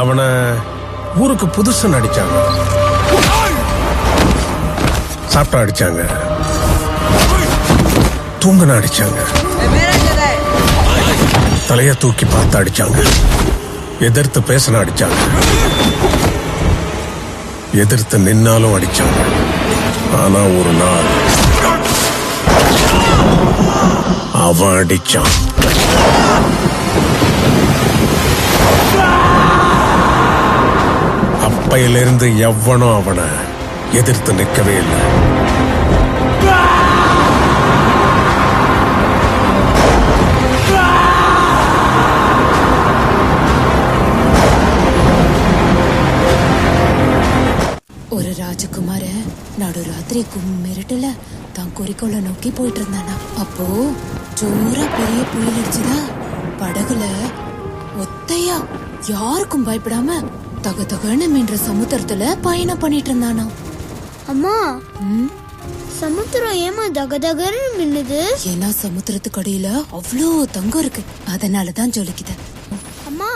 அவனை ஊருக்கு புதுசுன்னு அடிச்சாங்க சாப்பிட்டா அடிச்சாங்க. தூங்கின அடிச்சாங்க. தலைய தூக்கி பார்த்து அடிச்சாங்க. எதிர்த்து பேசின அடிச்சாங்க. எதிர்த்து நின்னாலும் அடிச்சாங்க. ஆனா ஒரு நாள் அவன் அடிச்சான். அப்பையிலிருந்து எவனும் அவனை எதிர்த்து நிற்கவே இல்லை. ஒரு ராஜகுமார நடுராத்திரி கும்மிரட்டுல தான் குறிக்கோளை நோக்கி போயிட்டு இருந்தானா அப்போ ஜோரா பெரிய புயல் அடிச்சுதா. படகுல ஒத்தையா யாருக்கும் பயப்படாம தக தகன்னு மின்ற சமுத்திரத்துல பயணம் பண்ணிட்டு இருந்தானா? அம்மா சமுத்திரம் ஏமா தகதகன்னு மின்னுது ஏன்னா சமுத்திரத்துக்கு அடியில அவ்வளோ தங்கம் இருக்கு. அதனாலதான் ஜொலிக்குது.